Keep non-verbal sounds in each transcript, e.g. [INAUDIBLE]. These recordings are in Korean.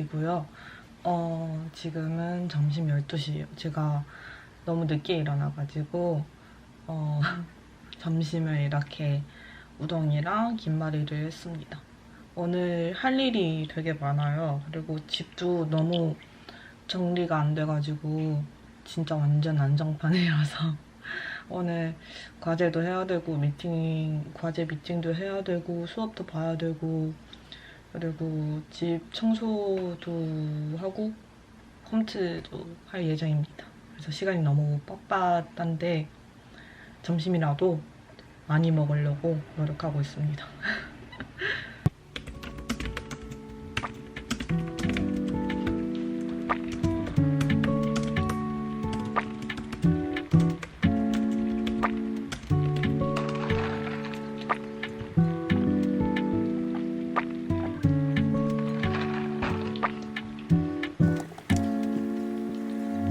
인사드리고요. 어, 지금은 점심 12시예요. 제가 너무 늦게 일어나가지고 어, [LAUGHS] 점심을 이렇게 우동이랑 김말이를 했습니다. 오늘 할 일이 되게 많아요. 그리고 집도 너무 정리가 안 돼가지고 진짜 완전 안정판이라서 [LAUGHS] 오늘 과제도 해야 되고 미팅 과제 미팅도 해야 되고 수업도 봐야 되고 그리고 집 청소도 하고 홈트도 할 예정입니다. 그래서 시간이 너무 빡빡한데 점심이라도 많이 먹으려고 노력하고 있습니다. [LAUGHS]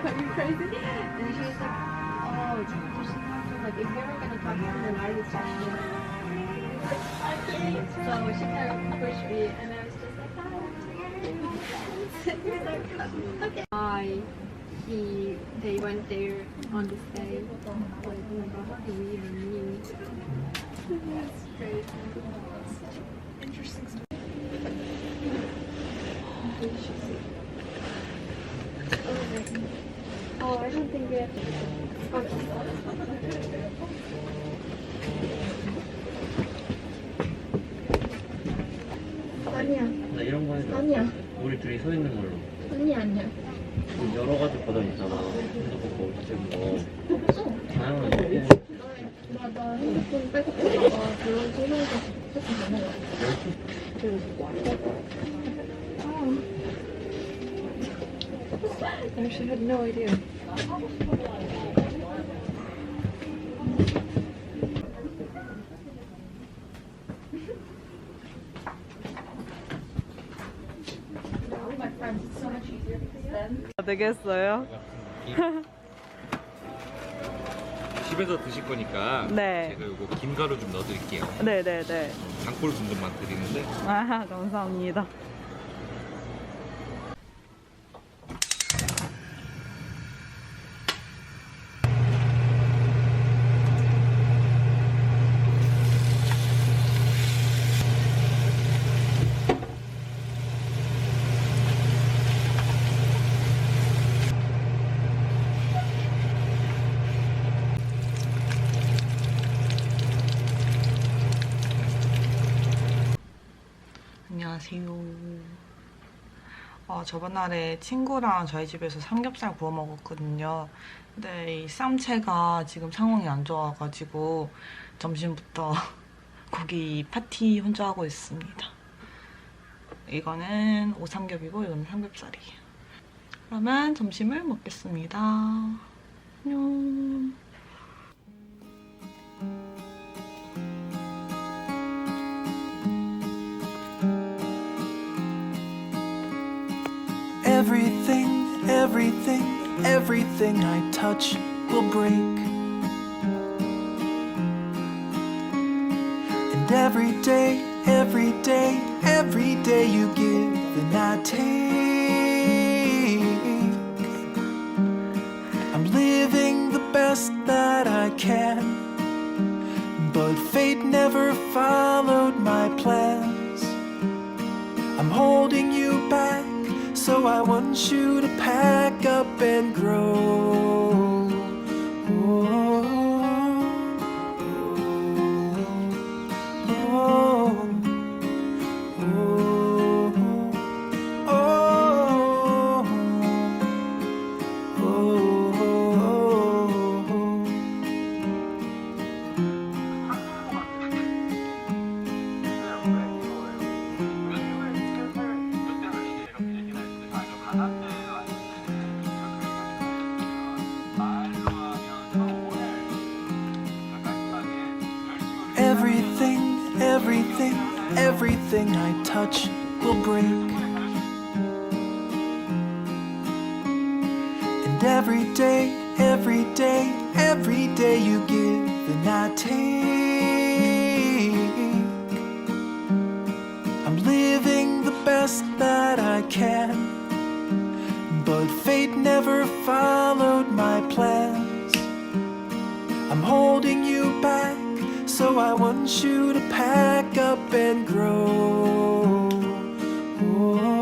Are you crazy? And she was like, oh, just like if they were gonna talk to me, then I would talk to them. So she kind of pushed me, and I was just like, oh, hi. [LAUGHS] He was like, okay. I, he, they went there on this day. Like, oh my god, how do we even meet? That's great. Interesting story. Oh, I don't think. Okay. 아니야, 나 이런 거 해줘. 아니야, 우리 둘이 서 있는 걸로. 아니야, 아니야. 좀 여러 가지 버전 있잖아. 핸드폰 거, 어쨌든 거. 다양한 거. 나, 나 핸드폰 빼고 있다가 그런 소리가 조금 넘어가. I actually had no idea. 되겠어요? [LAUGHS] 집에서 드실 거니까 네. 제가 이거 김가루 좀 넣어드릴게요. 네네네. 단골 분들만 드리는데 아, 감사합니다. 안녕하세요. 어, 저번 날에 친구랑 저희 집에서 삼겹살 구워 먹었거든요. 근데 이 쌈채가 지금 상황이 안 좋아가지고 점심부터 [LAUGHS] 고기 파티 혼자 하고 있습니다. 이거는 오삼겹이고 이거는 삼겹살이에요. 그러면 점심을 먹겠습니다. 안녕. Everything, everything, everything I touch will break. And every day, every day, every day you give and I take. So I want you to pack up and grow. Everything, everything, everything I touch will break. And every day, every day, every day you give and I take. I'm living the best that I can. But fate never followed my plans. I'm holding you back, so I want you to pack up and grow. Oh,